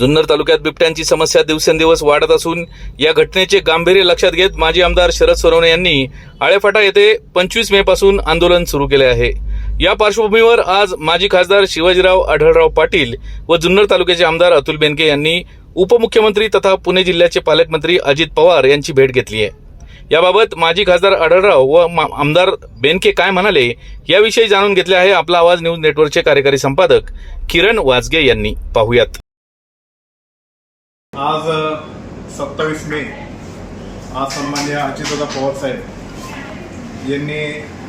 जुन्नर तालुक्यात बिबट्यांची समस्या दिवसेंदिवस वाढत असून या घटनेचे गांभीर्य लक्षात घेत माजी आमदार शरद सोनवणे यांनी आळेफाटा येथे पंचवीस मे पासून आंदोलन सुरू केले आहे. या पार्श्वभूमीवर आज माजी खासदार शिवाजीराव आढळराव पाटील व जुन्नर तालुक्याचे आमदार अतुल बेनके यांनी उपमुख्यमंत्री तथा पुणे जिल्ह्याचे पालकमंत्री अजित पवार यांची भेट घेतली आहे. याबाबत माजी खासदार आढळराव व मा- आमदार बेनके काय म्हणाले याविषयी जाणून घेतले आहे आपला आवाज न्यूज नेटवर्कचे कार्यकारी संपादक किरण वाजगे यांनी. पाहुयात. आज सत्तावीस मे. आज सन्मान्य अजितदादा पवार साहेब यांनी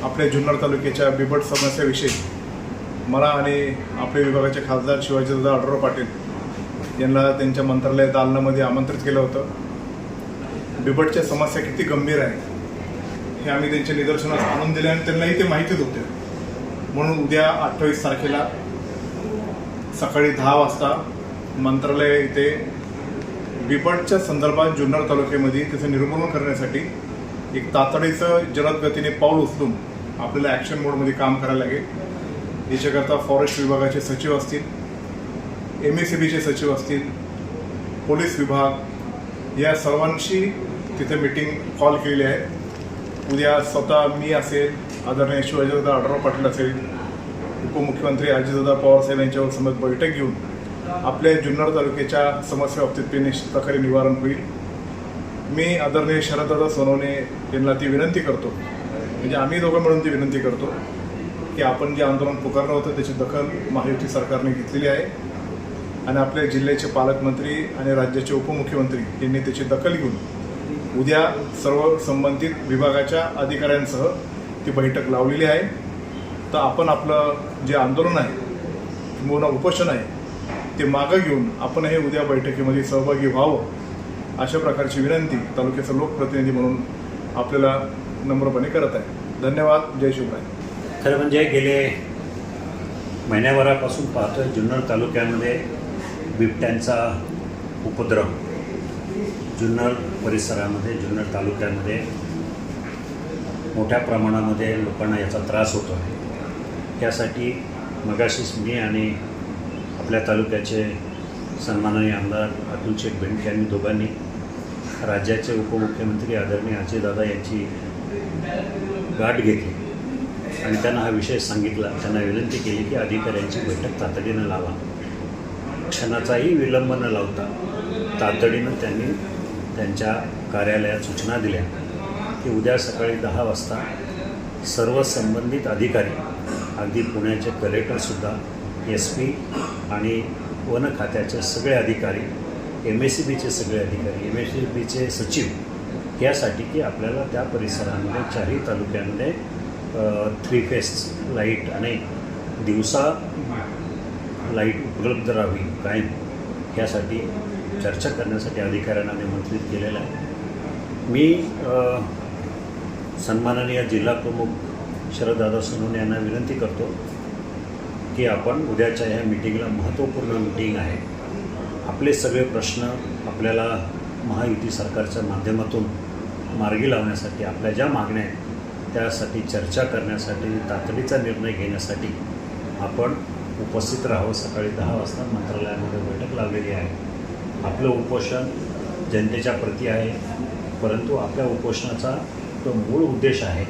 आपल्या जुन्नर तालुक्याच्या बिबट समस्याविषयी मला आणि आपल्या विभागाचे खासदार शिवाजीदादा आढळराव पाटील यांना त्यांच्या मंत्रालय दालनामध्ये आमंत्रित केलं होतं. बिबटच्या समस्या किती गंभीर आहे हे आम्ही त्यांच्या निदर्शनास आणून दिले आणि त्यांनाही ते माहितीच होते. म्हणून उद्या अठ्ठावीस तारखेला सकाळी दहा वाजता मंत्रालय इथे बिबटच्या संदर्भात जुन्नर तालुक्यामध्ये त्याचं निर्मूलन करण्यासाठी एक तातडीचं जलद गतीने पाऊल उचलून आपल्याला ॲक्शन मोडमध्ये काम करायला लागेल. याच्याकरता फॉरेस्ट विभागाचे सचिव असतील एम एस सी बीचे सचिव असतील पोलीस विभाग या सर्वांशी तिथे मीटिंग कॉल केलेली आहे. उद्या स्वतः मी असेल आदरणीय शिवाजीदादा आढराव पाटील असेल उपमुख्यमंत्री अजितदादा पवार साहेब यांच्यावर समज बैठक घेऊन आपल्या जुन्नर तालुक्याच्या समस्या बाबतीत निश्चित प्रकारे निवारण होईल. मी आदरणीय शरददादा सोनवणे यांना ती विनंती करतो. म्हणजे आम्ही दोघं मिळून ती विनंती करतो की आपण जे आंदोलन पुकारलं होतं त्याची दखल महायुती सरकारने घेतलेली आहे. आणि आपल्या जिल्ह्याचे पालकमंत्री आणि राज्याचे उपमुख्यमंत्री यांनी त्याची दखल घेऊन उद्या सर्व संबंधित विभागाच्या अधिकाऱ्यांसह ती बैठक लावलेली आहे. तर आपण आपलं जे आंदोलन आहे किंवा उपोषण आहे ते मागं घेऊन आपण हे उद्या बैठकीमध्ये सहभागी व्हावं अशा प्रकारची विनंती तालुक्याचा लोकप्रतिनिधी म्हणून आपल्याला नम्रपणे करत आहे. धन्यवाद. जय शिवराय. खरं म्हणजे गेले महिन्याभरापासून पाहतोय जुन्नर तालुक्यामध्ये बिबट्यांचा उपद्रव. जुन्नर परिसरामध्ये जुन्नर तालुक्यामध्ये मोठ्या प्रमाणामध्ये लोकांना याचा त्रास होतो आहे यासाठी मगाशीच मी आणि आपल्या तालुक्याचे सन्माननीय आमदार अतुल शेख बेंडके यांनी दोघांनी राज्याचे उपमुख्यमंत्री आदरणीय अजयदादा यांची गाठ घेतली आणि त्यांना हा विषय सांगितला. त्यांना विनंती केली की अधिकाऱ्यांची बैठक तातडीनं लावा. क्षणाचाही विलंब न लावता तातडीनं त्यांनी त्यांच्या कार्यालयात सूचना दिल्या की उद्या सकाळी दहा वाजता सर्व संबंधित अधिकारी अगदी पुण्याचे कलेक्टरसुद्धा एस पी आणि वन खात्याचे सगळे अधिकारी एम एस सी बीचे सगळे अधिकारी एम एस सी बीचे सचिव यासाठी की आपल्याला त्या परिसरामध्ये चारही तालुक्यांमध्ये थ्री फेस लाइट आणि दिवसा लाइट उपलब्ध राहावी कायम यासाठी चर्चा करण्यासाठी अधिकाऱ्यांना निमंत्रित केलेलं आहे. मी सन्माननीय जिल्हा प्रमुख शरददादा सोनवणे यांना विनंती करतो की आपण उद्याच्या ह्या मिटिंगला महत्त्वपूर्ण मिटिंग आहे. आपले सगळे प्रश्न आपल्याला महायुती सरकारच्या माध्यमातून मार्गी लावण्यासाठी आपल्या ज्या मागण्या आहेत त्यासाठी चर्चा करण्यासाठी तातडीचा निर्णय घेण्यासाठी आपण उपस्थित राहावं. सकाळी दहा वाजता मंत्रालयामध्ये बैठक लावलेली आहे. आपलं उपोषण जनतेच्या प्रती आहे परंतु आपल्या उपोषणाचा जो मूळ उद्देश आहे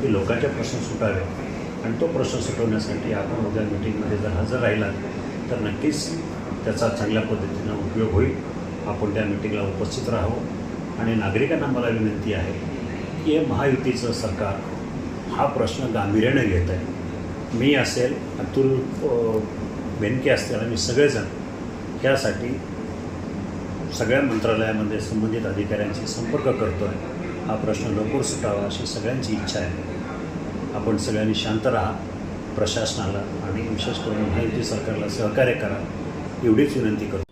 की लोकांचे प्रश्न सुटावे. आणि तो प्रश्न सुटवण्यासाठी आपण उद्या मिटिंगमध्ये जर हजर राहिला तर नक्कीच त्याचा चांगल्या पद्धतीनं उपयोग होईल. आपण त्या मिटिंगला उपस्थित राहावं. आणि नागरिकांना मला विनंती आहे की हे महायुतीचं सरकार हा प्रश्न गांभीर्याने घेत आहे. मी असेल अतुल बेनके असतील आम्ही सगळेजण यासाठी सगळ्या मंत्रालयामध्ये संबंधित अधिकाऱ्यांशी संपर्क करतो आहे हा प्रश्न लवकर सुटावा अशी सगळ्यांची इच्छा आहे. आपण सगळ्यांनी शांत राहा प्रशासनाला आणि विशेष करून माहिती सरकारला सहकार्य करा एवढीच विनंती करतो